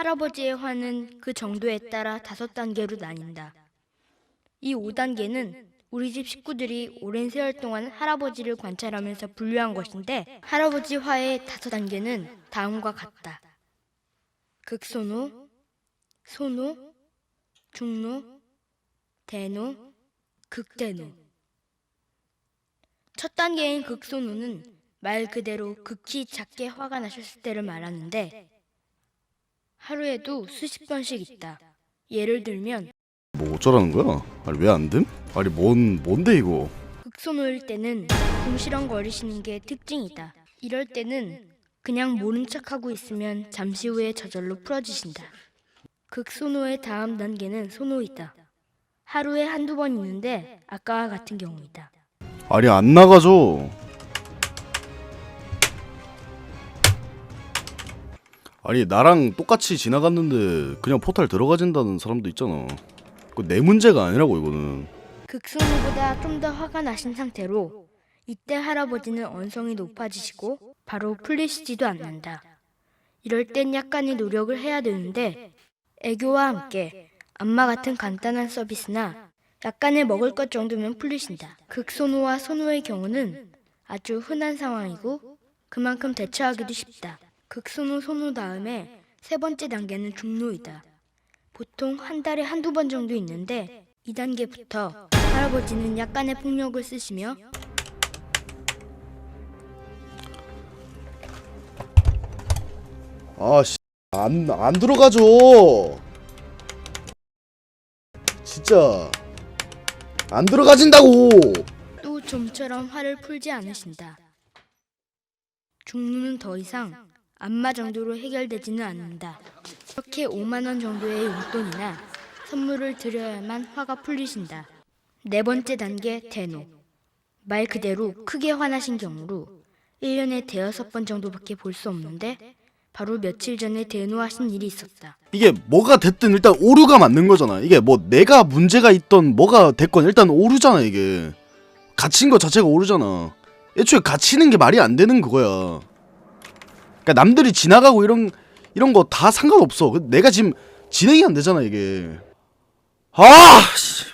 할아버지의 화는 그 정도에 따라 다섯 단계로 나뉜다. 이 5단계는 우리 집 식구들이 오랜 세월 동안 할아버지를 관찰하면서 분류한 것인데 할아버지 화의 다섯 단계는 다음과 같다. 극소노, 소노, 중노, 대노, 극대노. 첫 단계인 극소노는 말 그대로 극히 작게 화가 나셨을 때를 말하는데 하루에도 수십 번씩 있다. 예를 들면 뭐 어쩌라는 거야? 아니 왜 안 됨? 아니 뭔 뭔데 이거? 극소노일 때는 궁시렁거리시는 게 특징이다. 이럴 때는 그냥 모른 척하고 있으면 잠시 후에 저절로 풀어지신다. 극소노의 다음 단계는 소노이다. 하루에 한두 번 있는데 아까와 같은 경우이다. 아니 안 나가죠. 아니 나랑 똑같이 지나갔는데 그냥 포탈 들어가진다는 사람도 있잖아. 그 내 문제가 아니라고 이거는. 극소노보다 좀 더 화가 나신 상태로 이때 할아버지는 언성이 높아지시고 바로 풀리시지도 않는다. 이럴 땐 약간의 노력을 해야 되는데 애교와 함께 안마 같은 간단한 서비스나 약간의 먹을 것 정도면 풀리신다. 극소노와 소노의 경우는 아주 흔한 상황이고 그만큼 대처하기도 쉽다. 극소노 소노 다음에 세 번째 단계는 중노이다. 보통 한 달에 한두 번 정도 있는데 2단계부터 할아버지는 약간의 폭력을 쓰시며 아 씨 안 안 들어가죠. 진짜 안 들어가진다고. 또 좀처럼 화를 풀지 않으신다. 중루는 더 이상 안마 정도로 해결되지는 않는다. 이렇게 5만 원 정도의 용돈이나 선물을 드려야만 화가 풀리신다. 네 번째 단계 대노. 말 그대로 크게 화나신 경우로 1년에 대여섯 번 정도밖에 볼 수 없는데 바로 며칠 전에 대노하신 일이 있었다. 이게 뭐가 됐든 일단 오류가 맞는 거잖아. 이게 뭐 내가 문제가 있던 뭐가 됐건 일단 오류잖아 이게. 갇힌 거 자체가 오류잖아. 애초에 갇히는 게 말이 안 되는 그거야. 그러니까 남들이 지나가고 이런 이런 거 다 상관없어. 그 내가 지금 진행이 안 되잖아 이게. 아, 씨.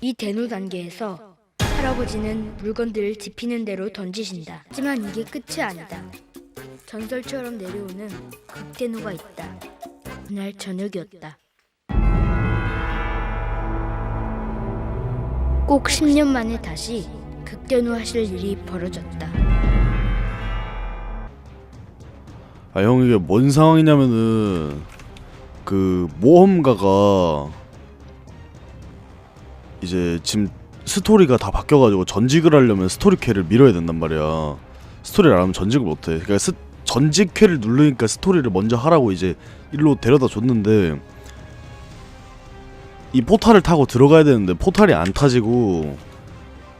이 대노 단계에서 할아버지는 물건들을 집히는 대로 던지신다. 하지만 이게 끝이 아니다. 전설처럼 내려오는 극대노가 있다. 그날 저녁이었다. 꼭 10년 만에 다시 극대노 하실 일이 벌어졌다. 아 형 이게 뭔 상황이냐면은 그 모험가가 이제 지금 스토리가 다 바뀌어가지고 전직을 하려면 스토리 퀘를 밀어야 된단 말이야. 스토리를 안 하면 전직을 못해. 그러니까 스, 전직 퀘를 누르니까 스토리를 먼저 하라고 이제 일로 데려다 줬는데 이 포탈을 타고 들어가야 되는데 포탈이 안 타지고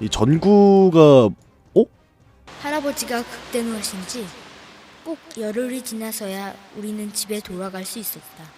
이 전구가 어? 할아버지가 극대노 하신 지 꼭 열흘이 지나서야 우리는 집에 돌아갈 수 있었다.